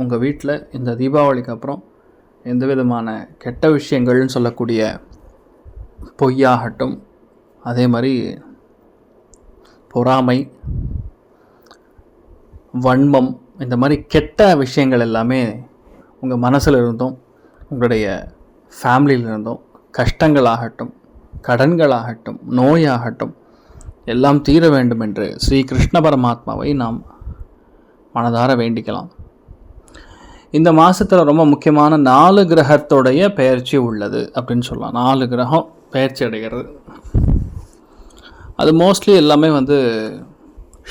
உங்கள் வீட்டில் இந்த தீபாவளிக்கு அப்புறம் எந்த விதமான கெட்ட விஷயங்கள்னு சொல்லக்கூடிய பொய்யாகட்டும் அதே மாதிரி பொறாமை வன்மம் இந்த மாதிரி கெட்ட விஷயங்கள் எல்லாமே உங்கள் மனசில் இருந்தும் உங்களுடைய ஃபேமிலியில் இருந்தும் கஷ்டங்களாகட்டும் கடன்களாகட்டும் நோயாகட்டும் எல்லாம் தீர வேண்டும் என்று ஸ்ரீ கிருஷ்ண பரமாத்மாவை நாம் மனதார வேண்டிக்கலாம். இந்த மாதத்தில் ரொம்ப முக்கியமான நாலு கிரகத்தோடைய பெயர்ச்சி உள்ளது அப்படின்னு சொல்லலாம். நாலு கிரகம் பெயர்ச்சி அடைகிறது. அது மோஸ்ட்லி எல்லாமே வந்து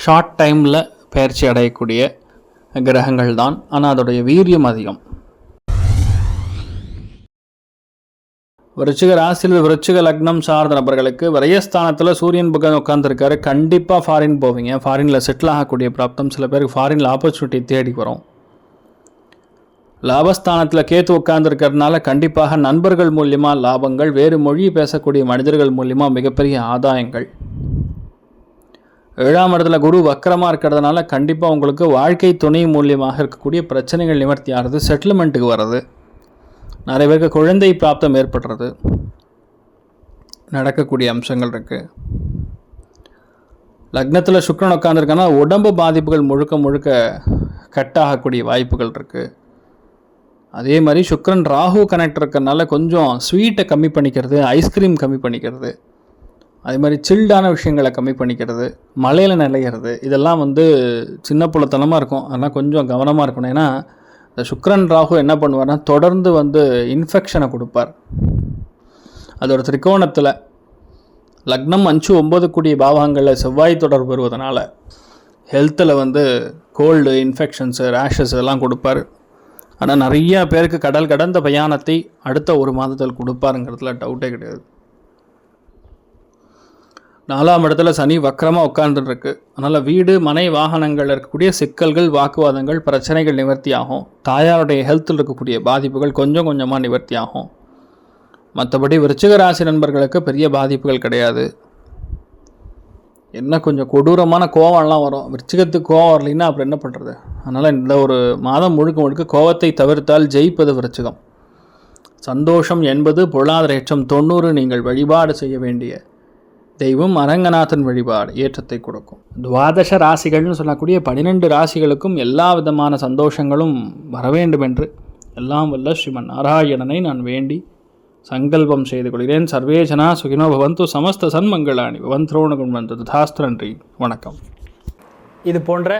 ஷார்ட் டைமில் பெயர்ச்சி அடையக்கூடிய கிரகங்கள் தான். ஆனால் அதோடைய வீரியம் அதிகம். விருச்சிக ராசியில் விருச்சிக லக்னம் சார்ந்த நபர்களுக்கு விரயஸ்தானத்தில் சூரியன் பக்கம் உட்காந்துருக்காரு கண்டிப்பாக ஃபாரின் போவீங்க. ஃபாரினில் செட்டில் ஆகக்கூடிய பிராப்தம். சில பேருக்கு ஃபாரினில் ஆப்பர்ச்சுனிட்டி தேடி வரும். லாபஸ்தானத்தில் கேத்து உட்கார்ந்துருக்கிறதுனால கண்டிப்பாக நண்பர்கள் மூலியமாக லாபங்கள் வேறு மொழி பேசக்கூடிய மனிதர்கள் மூலியமாக மிகப்பெரிய ஆதாயங்கள். ஏழாம் இடத்துல குரு வக்கரமாக இருக்கிறதுனால கண்டிப்பாக உங்களுக்கு வாழ்க்கை துணை மூலியமாக இருக்கக்கூடிய பிரச்சனைகள் நிவர்த்தி ஆகிறது செட்டில்மெண்ட்டுக்கு வர்றது. நிறைய பேருக்கு குழந்தை பிராப்தம் ஏற்படுறது. நடக்கக்கூடிய அம்சங்கள் இருக்குது லக்னத்தில் சுக்கரன் உட்காந்துருக்கனா உடம்பு பாதிப்புகள் முழுக்க முழுக்க கட் ஆகக்கூடிய வாய்ப்புகள் இருக்குது அதே மாதிரி சுக்ரன் ராகு கனெக்ட் இருக்கறனால கொஞ்சம் ஸ்வீட்டை கம்மி பண்ணிக்கிறது ஐஸ்கிரீம் கம்மி பண்ணிக்கிறது அதே மாதிரி சில்டான விஷயங்களை கம்மி பண்ணிக்கிறது மலையில் நிலையிறது இதெல்லாம் வந்து சின்ன புலத்தனமாக இருக்கும். அதெல்லாம் கொஞ்சம் கவனமாக இருக்கணும். ஏன்னா இந்த ராகு என்ன பண்ணுவார்னா தொடர்ந்து வந்து இன்ஃபெக்ஷனை கொடுப்பார். அது ஒரு திரிகோணத்தில் லக்னம் அஞ்சு ஒம்பது கூடிய பாவகங்களில் செவ்வாய் தொடர்பு வருவதனால ஹெல்த்தில் வந்து கோல்டு இன்ஃபெக்ஷன்ஸு ரேஷஸ் இதெல்லாம் கொடுப்பார். ஆனால் நிறையா பேருக்கு கடல் கடந்த பயானத்தை அடுத்த ஒரு மாதத்தில் கொடுப்பாருங்கிறதுல டவுட்டே கிடையாது. நாலாம் இடத்துல சனி வக்கரமாக உட்கார்ந்துட்டு அதனால் வீடு மனை வாகனங்கள் இருக்கக்கூடிய சிக்கல்கள் வாக்குவாதங்கள் பிரச்சனைகள் நிவர்த்தி ஆகும் தாயாருடைய ஹெல்த்தில் இருக்கக்கூடிய பாதிப்புகள் கொஞ்சம் கொஞ்சமாக நிவர்த்தி ஆகும் மற்றபடி விருச்சிக ராசி நண்பர்களுக்கு பெரிய பாதிப்புகள் கிடையாது. என்ன கொஞ்சம் கொடூரமான கோவம்லாம் வரும். விருச்சிகத்துக்கு கோவம் வரலைன்னா அப்புறம் என்ன பண்ணுறது அதனால் இந்த ஒரு மாதம் முழுக்க முழுக்க கோவத்தை தவிர்த்தால் ஜெயிப்பது விருச்சிகம். சந்தோஷம் என்பது பொருளாதார ஏற்றம் தொண்ணூறு நீங்கள் வழிபாடு செய்ய வேண்டிய தெய்வம் அரங்கநாதன் வழிபாடு ஏற்றத்தை கொடுக்கும். துவாதச ராசிகள்னு சொல்லக்கூடிய பன்னிரெண்டு ராசிகளுக்கும் எல்லா விதமான சந்தோஷங்களும் வர வேண்டும் என்று எல்லாம் வல்ல ஸ்ரீமன் நாராயணனை நான் வேண்டி சங்கல்பம் செய்து கொள்கிறேன். சர்வேஜனா சுகினோ பவந்து சமஸ்த சன்மங்களாணி. பவந்த்ரோணகுண் வந்து தாஸ்திரன்றி நன்றி. வணக்கம். இது போன்ற